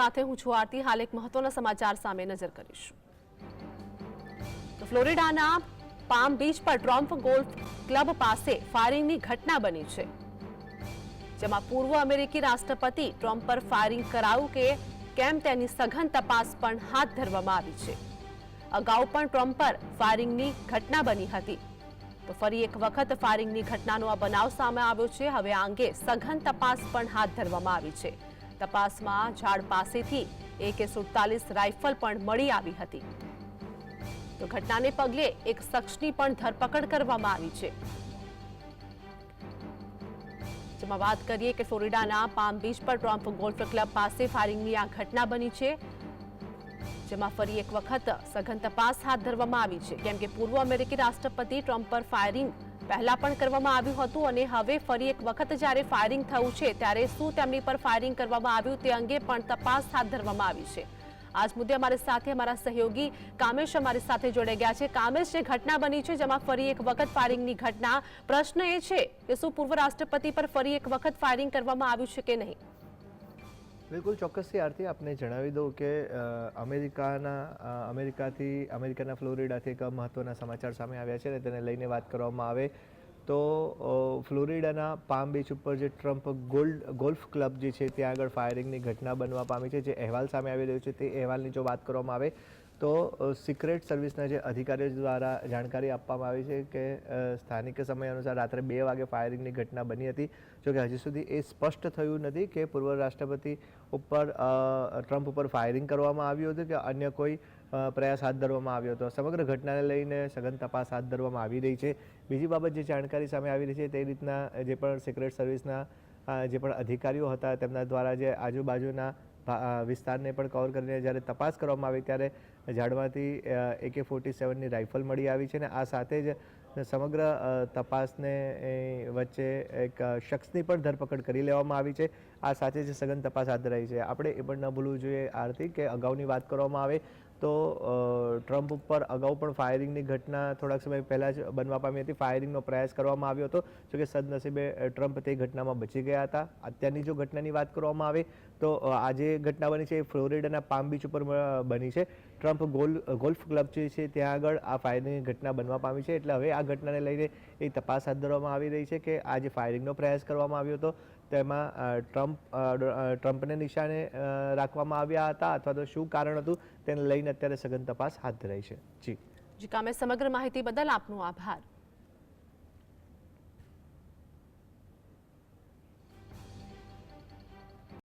સાથે હું છું આરતી. હાલ એક મહત્વના સમાચાર સામે નજર કરીશું. ફ્લોરિડાના પામ બીચ પર ટ્રમ્પ ગોલ્ફ ક્લબ પાસે ફાયરિંગની ઘટના બની છે. જેમાં પૂર્વ અમેરિકી રાષ્ટ્રપતિ ટ્રમ્પ પર ફાયરિંગ કરાયું કે કેમ તેની સઘન તપાસ પણ હાથ ધરવામાં આવી છે. અગાઉ પણ ટ્રમ્પ પર ફાયરિંગની ઘટના બની હતી. તો ફરી એક વખત ફાયરિંગની ઘટનાનો આ બનાવ સામે આવ્યો છે. હવે આ અંગે સઘન તપાસ પણ હાથ ધરવામાં આવી છે. તપાસમાં ઝાડ પાસેથી એકે સુડતાલીસ રાઇફલ પણ મળી આવી હતી. તો ઘટનાને પગલે એક શખ્સની પણ ધરપકડ કરવામાં આવી છે. જેમાં વાત કરીએ કે ફ્લોરિડાના પામ બીચ પર ટ્રમ્પ ગોલ્ફ ક્લબ પાસે ફાયરિંગની આ ઘટના બની છે. જેમાં ફરી એક વખત સઘન તપાસ હાથ ધરવામાં આવી છે. કેમ કે પૂર્વ અમેરિકી રાષ્ટ્રપતિ ટ્રમ્પ પર ફાયરિંગ પહેલા પણ કરવામાં આવ્યું હતું અને હવે ફરી એક વખત જ્યારે ફાયરિંગ થયું છે, ત્યારે શું તેમની પર ફાયરિંગ કરવામાં આવ્યું તે અંગે પણ તપાસ હાથ ધરવામાં આવી છે. આજ મુદ્દે અમારી સાથે અમારા સહયોગી કામેશ અમારી સાથે જોડાઈ ગયા છે. કામેશ, જે ઘટના બની છે, જેમાં ફરી એક વખત ફાયરિંગની ઘટના, પ્રશ્ન એ છે કે શું પૂર્વ રાષ્ટ્રપતિ પર ફરી એક વખત ફાયરિંગ કરવામાં આવ્યું છે કે નહીં? બિલકુલ, ચોક્કસથી આરતી, આપને જણાવી દઉં કે અમેરિકાના અમેરિકાથી, અમેરિકાના ફ્લોરિડાથી એક મહત્ત્વના સમાચાર સામે આવ્યા છે અને તેને લઈને વાત કરવામાં આવે તો ફ્લોરિડાના પામ બીચ ઉપર જે ટ્રમ્પ ગોલ્ડ, ગોલ્ફ ક્લબ જે છે, ત્યાં આગળ ફાયરિંગની ઘટના બનવા પામી છે. જે અહેવાલ સામે આવી રહ્યો છે, તે અહેવાલની જો વાત કરવામાં આવે તો સિક્રેટ સર્વિસના જે અધિકારીઓ દ્વારા જાણકારી આપવામાં આવી છે કે સ્થાનિક સમય અનુસાર રાત્રે બે વાગે ફાયરિંગની ઘટના બની હતી જોકે હજી સુધી એ સ્પષ્ટ થયું નથી કે પૂર્વ રાષ્ટ્રપતિ ઉપર ટ્રમ્પ ઉપર ફાયરિંગ કરવામાં આવ્યું હતું કે અન્ય કોઈ પ્રયાસ હાથ ધરવામાં આવ્યો હતો. સમગ્ર ઘટનાને લઈને સઘન તપાસ હાથ ધરવામાં આવી રહી છે. બીજી બાબત જે જાણકારી સામે આવી રહી છે તે રીતના જે પણ સિક્રેટ સર્વિસના જે પણ અધિકારીઓ હતા તેમના દ્વારા જે આજુબાજુના વિસ્તારને પણ કવર કરીને જ્યારે તપાસ કરવામાં આવી ત્યારે ઝાડમાંથી એકે ફોર્ટી સેવનની રાઇફલ મળી આવી છે અને આ સાથે જ સમગ્ર તપાસને વચ્ચે એક શખ્સની પણ ધરપકડ કરી લેવામાં આવી છે. આ સાથે જ સઘન તપાસ હાથ ધરાઈ છે. આપણે એ પણ ન ભૂલવું જોઈએ, આરતી, કે અગાઉની વાત કરવામાં આવે તો ટ્રમ્પ ઉપર અગાઉ પણ ફાયરિંગની ઘટના થોડાક સમય પહેલાં જ બનવા પામી હતી. ફાયરિંગનો પ્રયાસ કરવામાં આવ્યો હતો. જોકે સદનસીબે ટ્રમ્પ તે ઘટનામાં બચી ગયા હતા. અત્યારની જો ઘટનાની વાત કરવામાં આવે, તો આ જે ઘટના બની છે એ ફ્લોરિડાના પામ બીચ ઉપર બની છે. ટ્રમ્પ ગોલ, ગોલ્ફ ક્લબ જે છે ત્યાં આગળ આ ફાયરિંગની ઘટના બનવા પામી છે. એટલે હવે આ ઘટનાને લઈને એ તપાસ હાથ ધરવામાં આવી રહી છે કે આ જે ફાયરિંગનો પ્રયાસ કરવામાં આવ્યો હતો તેમાં ટ્રમ્પ ટ્રમ્પને નિશાને રાખવામાં આવ્યા હતા અથવા તો શું કારણ હતું તેને લઈને અત્યારે સઘન તપાસ હાથ ધરાઈ છે. જી. જી, કામે સમગ્ર માહિતી બદલ આપનો આભાર.